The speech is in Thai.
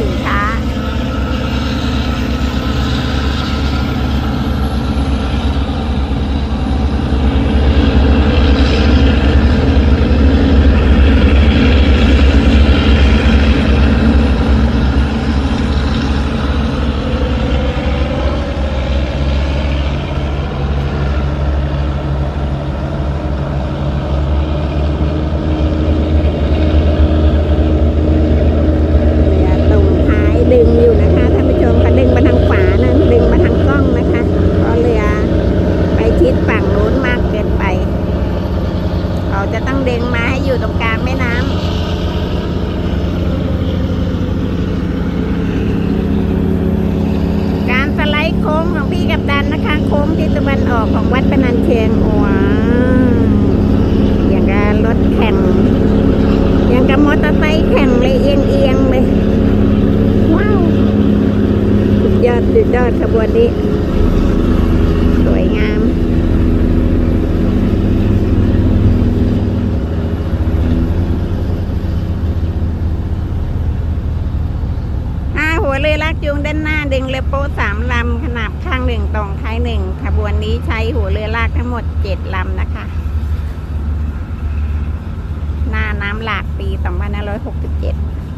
สินค้า จะต้องเดึงมาให้อยู่ตรงกลางแม่น้ำการสไลด์โค้งของพี่กับดันนะคะโค้งทิศตะวันออกของวัดปนันเชียงว้าอย่างกับรถแข่ง อย่างกับมอเตอร์ไซค์แข่งเลยเอียงๆเลย ว้าว สุดยอดสุดยอดขบวนนี้ หัวเรือลากจูงด้านหน้าดึงเรือโป๊สามลำขนาบข้างหนึ่งตรงท้ายหนึ่งขบวนนี้ใช้หัวเรือลากทั้งหมดเจ็ดลำนะคะ หน้าน้ำหลากปี 2567